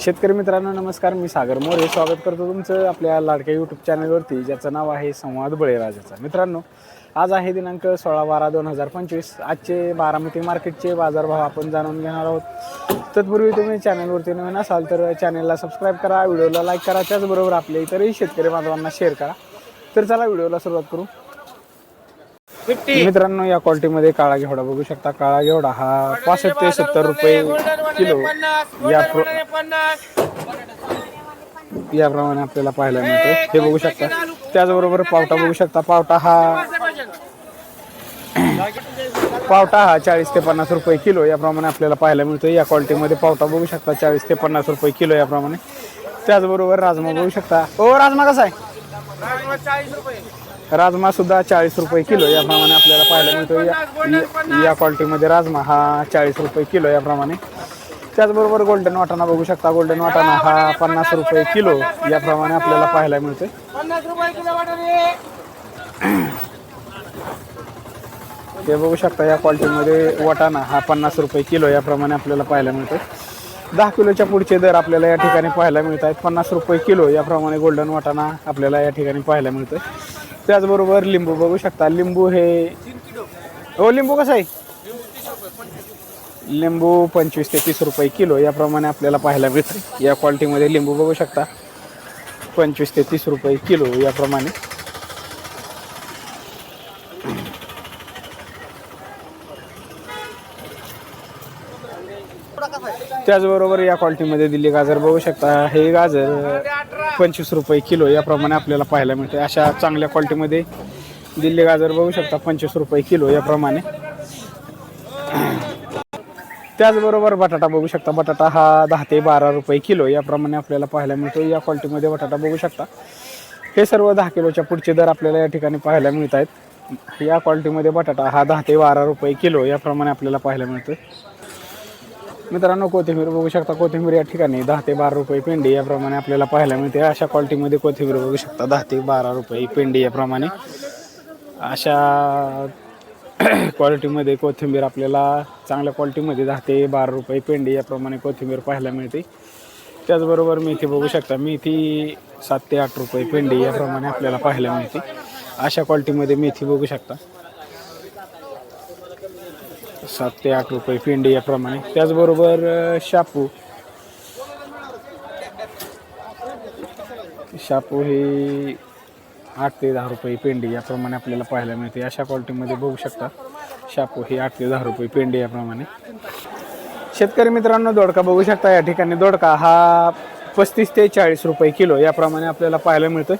शेतकरी मित्रांनो नमस्कार. मी सागर मोरे. स्वागत करतो तुमचं आपल्या लाडक्या यूट्यूब चॅनलवरती ज्याचं नाव आहे संवाद बळीराजाचा. मित्रांनो आज आहे दिनांक सोळा बारा दोन हजार पंचवीस. आजचे बारामती मार्केटचे बाजारभाव आपण जाणून घेणार आहोत. तत्पूर्वी तुम्ही चॅनलवरती नवीन असाल तर चॅनलला सबस्क्राईब करा व्हिडिओला लाईक करा. त्याचबरोबर आपल्या इतरही शेतकरी बांधवांना शेअर करा. तर चला व्हिडिओला सुरुवात करू. मित्रांनो या क्वालिटीमध्ये काळा घेवडा बघू शकता. काळा घेवडा हा पासष्ट ते सत्तर रुपये किलो. या प्र याप्रमाणे आपल्याला पाहायला मिळतो. हे बघू शकता. त्याचबरोबर पावटा बघू शकता. पावटा हा पावटा हा चाळीस ते पन्नास रुपये किलो. याप्रमाणे आपल्याला पाहायला मिळतो या क्वालिटीमध्ये पावटा बघू शकता. चाळीस ते पन्नास रुपये किलो याप्रमाणे. त्याचबरोबर राजमा बघू शकता. ओ राजमा कसा आहे? राजमा सुद्धा चाळीस रुपये किलो याप्रमाणे आपल्याला पाहायला मिळतो. या- या- क्वालिटीमध्ये राजमा हा चाळीस रुपये किलो याप्रमाणे. त्याचबरोबर गोल्डन वाटाणा बघू शकता. गोल्डन वाटाणा हा पन्नास रुपये किलो याप्रमाणे आपल्याला पाहायला मिळतोय. हे बघू शकता या क्वालिटीमध्ये वाटाणा हा पन्नास रुपये किलो याप्रमाणे आपल्याला पाहायला मिळतोय. दहा किलोच्या पुढचे दर आपल्याला या ठिकाणी पाहायला मिळत आहेत. पन्नास रुपये किलो याप्रमाणे गोल्डन वाटाणा आपल्याला या ठिकाणी पाहायला मिळतोय. त्याचबरोबर लिंबू बघू शकता. लिंबू हे हो लिंबू कसं आहे? लिंबू पंचवीस ते तीस रुपये किलो याप्रमाणे आपल्याला पाहायला मिळतं. या क्वालिटीमध्ये लिंबू बघू शकता. पंचवीस ते तीस रुपये किलो याप्रमाणे. त्याचबरोबर या क्वालिटीमध्ये दिल्ली गाजर बघू शकता. हे गाजर पंचवीस रुपये किलो याप्रमाणे आपल्याला पाहायला मिळते अशा चांगल्या क्वालिटीमध्ये दिल्ली गाजर बघू शकता पंचवीस रुपये किलो याप्रमाणे. त्याचबरोबर बटाटा बघू शकता. बटाटा हा दहा ते बारा रुपये किलो याप्रमाणे आपल्याला पाहायला मिळतो या क्वालिटीमध्ये बटाटा बघू शकता. हे सर्व दहा किलोच्या पुढचे दर आपल्याला या ठिकाणी पाहायला मिळत आहेत या क्वालिटीमध्ये बटाटा हा दहा ते बारा रुपये किलो याप्रमाणे आपल्याला पाहायला मिळतो मित्रांनो कोथिंबीर बघू शकता. कोथिंबीर या ठिकाणी दहा ते बारा रुपये पेंडी याप्रमाणे आपल्याला पाहायला मिळते. अशा क्वालिटीमध्ये कोथिंबीर बघू शकता. दहा ते बारा रुपये पेंडी याप्रमाणे. अशा क्वालिटीमध्ये कोथिंबीर आपल्याला चांगल्या क्वालिटीमध्ये दहा ते बारा रुपये पेंडी याप्रमाणे कोथिंबीर पाहायला मिळते. त्याचबरोबर मेथी बघू शकता. मेथी सात ते आठ रुपये पेंडी याप्रमाणे आपल्याला पाहायला मिळते. अशा क्वालिटीमध्ये मेथी बघू शकता. सात ते आठ रुपये पेंडी याप्रमाणे. त्याचबरोबर शापू. शापू ही आठ ते दहा रुपये पेंडी याप्रमाणे आपल्याला पाहायला मिळते. अशा क्वालिटीमध्ये बघू शकता. शापू ही आठ ते दहा रुपये पेंडी याप्रमाणे. शेतकरी मित्रांनो दोडका बघू शकता. या ठिकाणी दोडका हा पस्तीस ते चाळीस रुपये किलो याप्रमाणे आपल्याला पाहायला मिळतोय.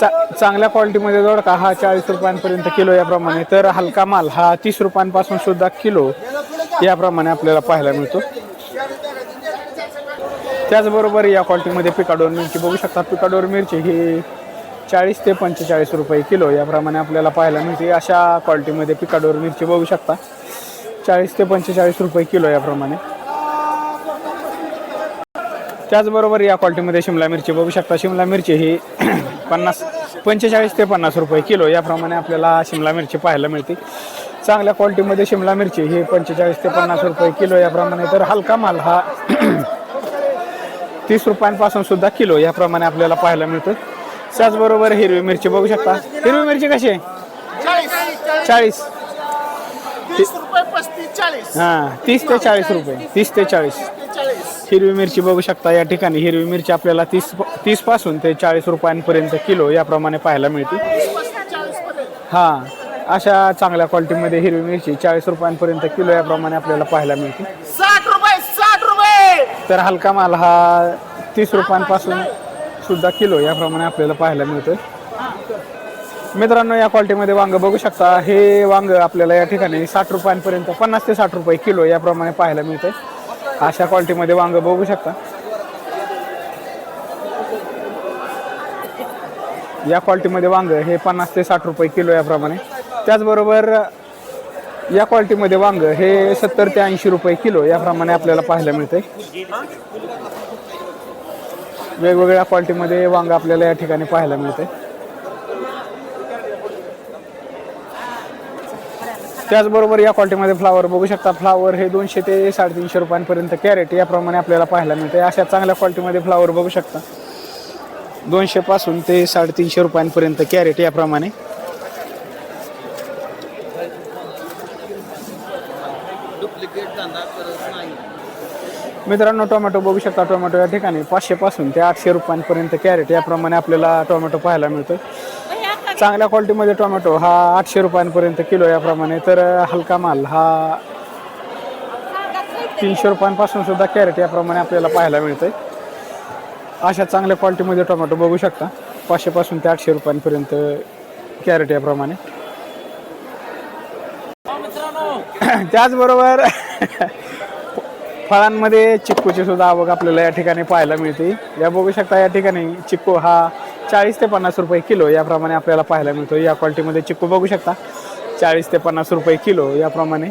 चा चांगल्या क्वालिटीमध्ये दोडका हा चाळीस रुपयांपर्यंत किलो याप्रमाणे. तर हलका माल हा तीस रुपयांपासून सुद्धा किलो याप्रमाणे आपल्याला पाहायला मिळतो. त्याचबरोबर या क्वालिटीमध्ये पिकाडोर मिरची बघू शकता. पिकाडोर मिरची ही चाळीस ते पंचेचाळीस रुपये किलो याप्रमाणे आपल्याला पाहायला मिळते. अशा क्वालिटीमध्ये पिकाडोर मिरची बघू शकता. चाळीस ते पंचेचाळीस रुपये किलो याप्रमाणे. त्याचबरोबर या क्वालिटीमध्ये शिमला मिरची बघू शकता. शिमला मिरची ही पन्नास पंचेचाळीस ते पन्नास रुपये किलो याप्रमाणे आपल्याला शिमला मिरची पाहायला मिळते. चांगल्या क्वालिटीमध्ये शिमला मिरची ही पंचेचाळीस ते पन्नास रुपये किलो याप्रमाणे तर हलका माल हा तीस रुपयांपासून सुद्धा किलो याप्रमाणे आपल्याला पाहायला मिळतो त्याचबरोबर हिरवी मिरची बघू शकता. हिरवी मिरची कशी आहे? चाळीस. हां तीस ते चाळीस रुपये. तीस ते चाळीस. हिरवी मिरची बघू शकता. या ठिकाणी हिरवी मिरची आपल्याला तीस तीसपासून ते चाळीस रुपयांपर्यंत किलो याप्रमाणे पाहायला मिळते. हां अशा चांगल्या क्वालिटीमध्ये हिरवी मिरची चाळीस रुपयांपर्यंत किलो याप्रमाणे आपल्याला पाहायला मिळते. साठ रुपये साठ रुपये! तर हलका माल हा तीस रुपयांपासून सुद्धा किलो याप्रमाणे आपल्याला पाहायला मिळतोय. मित्रांनो या क्वालिटीमध्ये वांग बघू शकता. हे वांग आपल्याला या ठिकाणी साठ रुपयांपर्यंत पन्नास ते साठ रुपये किलो याप्रमाणे पाहायला मिळतंय. अशा क्वालिटीमध्ये वांग बघू शकता. या क्वालिटीमध्ये वांग हे पन्नास ते साठ रुपये किलो याप्रमाणे. त्याचबरोबर या क्वालिटीमध्ये वांग हे सत्तर ते ऐंशी रुपये किलो याप्रमाणे आपल्याला पाहायला मिळते वेगवेगळ्या क्वालिटीमध्ये वांग आपल्याला या ठिकाणी पाहायला मिळते त्याचबरोबर या क्वालिटीमध्ये फ्लावर बघू शकता. फ्लावर हे दोनशे ते साडेतीनशे रुपयांपर्यंत कॅरेट याप्रमाणे आपल्याला पाहायला मिळते अशा चांगल्या क्वालिटीमध्ये फ्लावर बघू शकता. दोनशे पासून ते साडेतीनशे रुपयांपर्यंत कॅरेट याप्रमाणे. मित्रांनो टोमॅटो बघू शकता. टोमॅटो या ठिकाणी पाचशे पासून ते आठशे रुपयांपर्यंत कॅरेट याप्रमाणे आपल्याला टोमॅटो पाहायला मिळतो चांगल्या क्वालिटीमध्ये टोमॅटो हा आठशे रुपयांपर्यंत किलो याप्रमाणे. तर हलका माल हा तीनशे रुपयांपासून सुद्धा कॅरेट याप्रमाणे आपल्याला पाहायला मिळतंय. अशा चांगल्या क्वालिटीमध्ये टोमॅटो बघू शकता. पाचशेपासून ते आठशे रुपयांपर्यंत कॅरेट याप्रमाणे. त्याचबरोबर फळांमध्ये चिक्कूची सुद्धा आवक आपल्याला या ठिकाणी पाहायला मिळते. या बघू शकता या ठिकाणी चिक्कू हा चाळीस ते पन्नास रुपये किलो याप्रमाणे आपल्याला पाहायला मिळतो. या क्वालिटीमध्ये चिक्कू बघू शकता. चाळीस ते पन्नास रुपये किलो याप्रमाणे.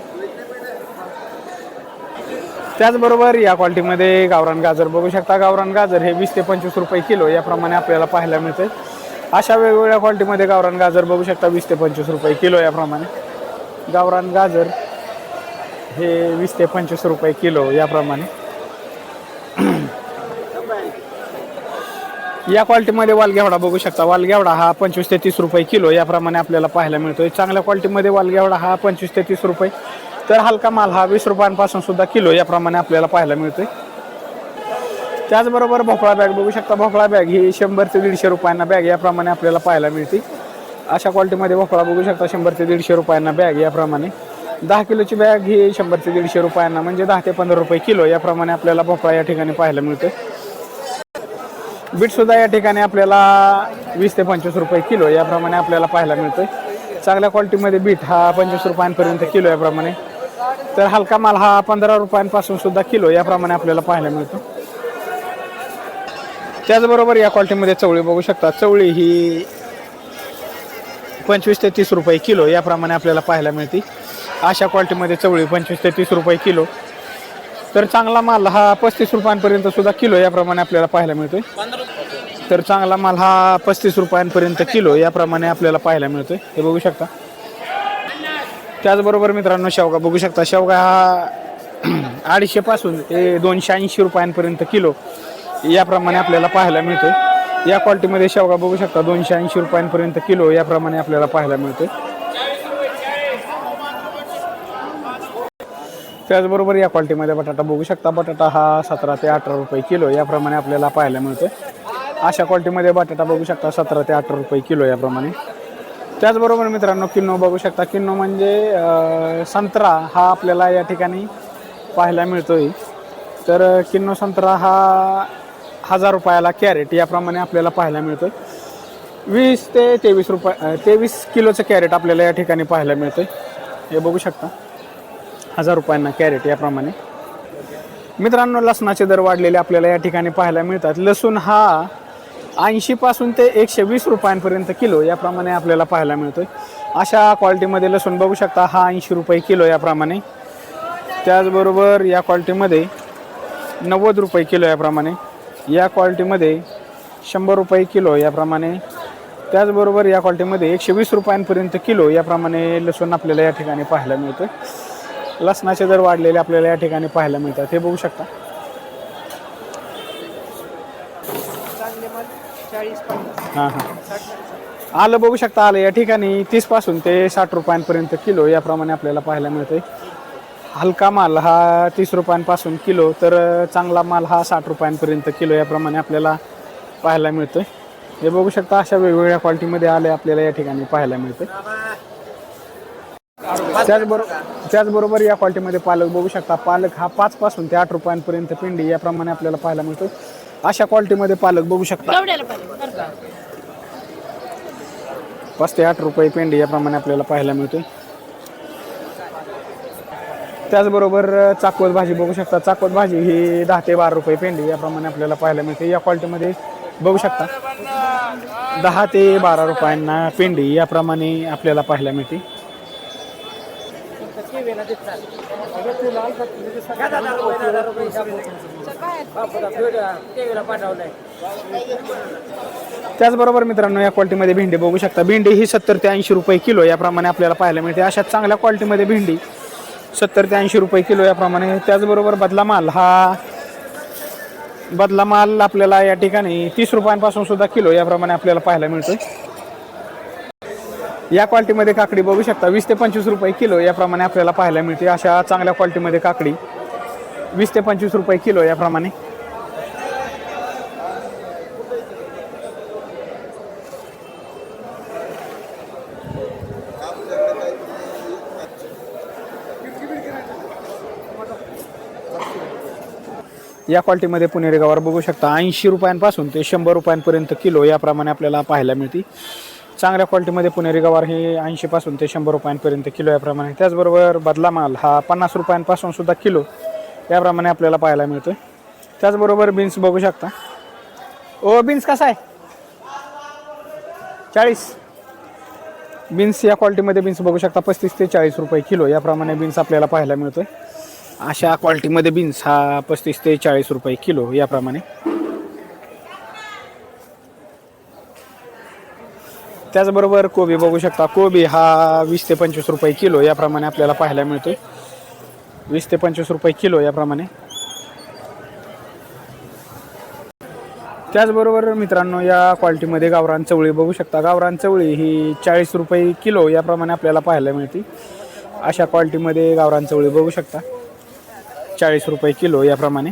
त्याचबरोबर या क्वालिटीमध्ये गावरान गाजर बघू शकता. गावरान गाजर हे वीस ते पंचवीस रुपये किलो याप्रमाणे आपल्याला पाहायला मिळते. अशा वेगवेगळ्या क्वालिटीमध्ये गावरान गाजर बघू शकता वीस ते पंचवीस रुपये किलो याप्रमाणे. गावरान गाजर हे वीस ते पंचवीस रुपये किलो याप्रमाणे. या क्वालिटीमध्ये वालगेवडा बघू शकता. वालगेवडा हा पंचवीस ते तीस रुपये किलो याप्रमाणे आपल्याला पाहायला मिळतोय. चांगल्या क्वालिटीमध्ये वालगेवडा हा पंचवीस ते तीस रुपये. तर हलका माल हा वीस रुपयांपासून सुद्धा किलो याप्रमाणे आपल्याला पाहायला मिळतोय. त्याचबरोबर भोपळा बॅग बघू शकता. भोपळा बॅग ही शंभर ते दीडशे रुपयांना बॅग याप्रमाणे आपल्याला पाहायला मिळते. अशा क्वालिटीमध्ये भोपळा बघू शकता. शंभर ते दीडशे रुपयांना बॅग याप्रमाणे. दहा किलोची बॅग ही शंभर ते दीडशे रुपयांना म्हणजे दहा ते पंधरा रुपये किलो याप्रमाणे आपल्याला भोपळा या ठिकाणी पाहायला मिळते बीटसुद्धा या ठिकाणी आपल्याला वीस ते पंचवीस रुपये किलो याप्रमाणे आपल्याला पाहायला मिळतो चांगल्या क्वालिटीमध्ये बीट हा पंचवीस रुपयांपर्यंत किलो याप्रमाणे. तर हलका माल हा पंधरा रुपयांपासून सुद्धा किलो याप्रमाणे आपल्याला पाहायला मिळतो. त्याचबरोबर या क्वालिटीमध्ये चवळी बघू शकता. चवळी ही पंचवीस ते तीस रुपये किलो याप्रमाणे आपल्याला पाहायला मिळते. अशा क्वालिटीमध्ये चवळी पंचवीस ते तीस रुपये किलो. तर चांगला माल हा पस्तीस रुपयांपर्यंत सुद्धा किलो याप्रमाणे आपल्याला पाहायला मिळतोय. तर चांगला माल हा पस्तीस रुपयांपर्यंत किलो याप्रमाणे आपल्याला पाहायला मिळतोय. हे बघू शकता. त्याचबरोबर मित्रांनो शेवगा बघू शकता. शेवगा हा अडीचशे पासून ते दोनशे ऐंशी रुपयांपर्यंत किलो याप्रमाणे आपल्याला पाहायला मिळतोय. या क्वालिटीमध्ये शेवगा बघू शकता. दोनशे ऐंशी रुपयांपर्यंत किलो याप्रमाणे आपल्याला पाहायला मिळतोय. त्याचबरोबर या क्वालिटीमध्ये बटाटा बघू शकता. बटाटा हा सतरा ते अठरा रुपये किलो याप्रमाणे आपल्याला पाहायला मिळतो अशा क्वालिटीमध्ये बटाटा बघू शकता. सतरा ते अठरा रुपये किलो याप्रमाणे. त्याचबरोबर मित्रांनो किन्नो बघू शकता. किन्नो म्हणजे संत्रा हा आपल्याला या ठिकाणी पाहायला मिळतोय. तर किन्नो संत्रा हा हजार रुपयाला कॅरेट याप्रमाणे आपल्याला पाहायला मिळतोय. वीस ते तेवीस रुपये तेवीस किलोचं कॅरेट आपल्याला या ठिकाणी पाहायला मिळतोय. हे बघू शकता. हजार रुपयांना कॅरेट याप्रमाणे. मित्रांनो लसणाचे दर वाढलेले आपल्याला या ठिकाणी पाहायला मिळतात. लसूण हा ऐंशीपासून ते एकशे वीस रुपयांपर्यंत किलो याप्रमाणे आपल्याला पाहायला मिळतोय. अशा क्वालिटीमध्ये लसूण बघू शकता हा ऐंशी रुपये किलो याप्रमाणे. त्याचबरोबर या क्वालिटीमध्ये नव्वद रुपये किलो याप्रमाणे. या क्वालिटीमध्ये शंभर रुपये किलो याप्रमाणे. त्याचबरोबर या क्वालिटीमध्ये एकशे वीस रुपयांपर्यंत किलो याप्रमाणे लसूण आपल्याला या ठिकाणी पाहायला मिळतोय. लसणाचे दर वाढलेले आपल्याला या ठिकाणी पाहायला मिळतात. हे बघू शकता. हां हां. आलं बघू शकता आलं. या ठिकाणी तीसपासून ते साठ रुपयांपर्यंत किलो याप्रमाणे आपल्याला पाहायला मिळतोय. हलका माल हा तीस रुपयांपासून किलो तर चांगला माल हा साठ रुपयांपर्यंत किलो याप्रमाणे आपल्याला पाहायला मिळतोय. हे बघू शकता अशा वेगवेगळ्या क्वालिटीमध्ये आले आपल्याला या ठिकाणी पाहायला मिळतोय. त्याचबरोबर त्याचबरोबर या क्वालिटीमध्ये पालक बघू शकता. पालक हा पाच पासून ते आठ रुपयांपर्यंत पिंडी याप्रमाणे आपल्याला पाहायला मिळतो. अशा क्वालिटीमध्ये पालक बघू शकता. केवढ्याला पाहिजे बरं का? पाच ते आठ रुपये पेंडी याप्रमाणे आपल्याला पाहायला मिळतो त्याचबरोबर चाकवत भाजी बघू शकता. चाकवत भाजी ही दहा ते बारा रुपये पेंडी याप्रमाणे आपल्याला पाहायला मिळते. या क्वालिटीमध्ये बघू शकता. दहा ते बारा रुपयांना पेंडी याप्रमाणे आपल्याला पाहायला मिळते. त्याचबरोबर मित्रांनो या क्वालिटीमध्ये भेंडी बघू शकता. भेंडी ही सत्तर ते ऐंशी रुपये किलो याप्रमाणे आपल्याला पाहायला मिळते. अशा चांगल्या क्वालिटीमध्ये भेंडी सत्तर ते ऐंशी रुपये किलो याप्रमाणे. त्याचबरोबर बदला माल हा बदला माल आपल्याला या ठिकाणी तीस रुपयांपासून सुद्धा किलो याप्रमाणे आपल्याला पाहायला मिळतोय. या क्वालिटीमध्ये काकडी बघू शकता. वीस ते पंचवीस रुपये किलो याप्रमाणे आपल्याला पाहायला मिळते. अशा चांगल्या क्वालिटीमध्ये काकडी. वीस ते पंचवीस रुपये किलो याप्रमाणे. या क्वालिटीमध्ये पुणेरी गवार बघू शकता. ऐंशी रुपयांपासून ते शंभर रुपयांपर्यंत किलो याप्रमाणे आपल्याला पाहायला मिळते. चांगल्या क्वालिटीमध्ये पुणेरी गवार हे ऐंशीपासून ते शंभर रुपयांपर्यंत किलो याप्रमाणे. त्याचबरोबर बदला माल हा पन्नास रुपयांपासून सुद्धा किलो याप्रमाणे आपल्याला पाहायला मिळतो त्याचबरोबर बीन्स बघू शकता. ओ बीन्स कसा आहे? चाळीस. बीन्स या क्वालिटीमध्ये बीन्स बघू शकता पस्तीस ते चाळीस रुपये किलो याप्रमाणे बीन्स आपल्याला पाहायला मिळतोय. अशा क्वालिटीमध्ये बीन्स हा पस्तीस ते चाळीस रुपये किलो याप्रमाणे. त्याचबरोबर कोबी बघू शकता. कोबी हा वीस ते पंचवीस रुपये किलो याप्रमाणे आपल्याला पाहायला मिळतो वीस ते पंचवीस रुपये किलो याप्रमाणे. त्याचबरोबर मित्रांनो या क्वालिटीमध्ये गावरान चवळी बघू शकता. गावरान चवळी ही चाळीस रुपये किलो याप्रमाणे आपल्याला पाहायला मिळते. अशा क्वालिटीमध्ये गावरान चवळी बघू शकता. चाळीस रुपये किलो याप्रमाणे.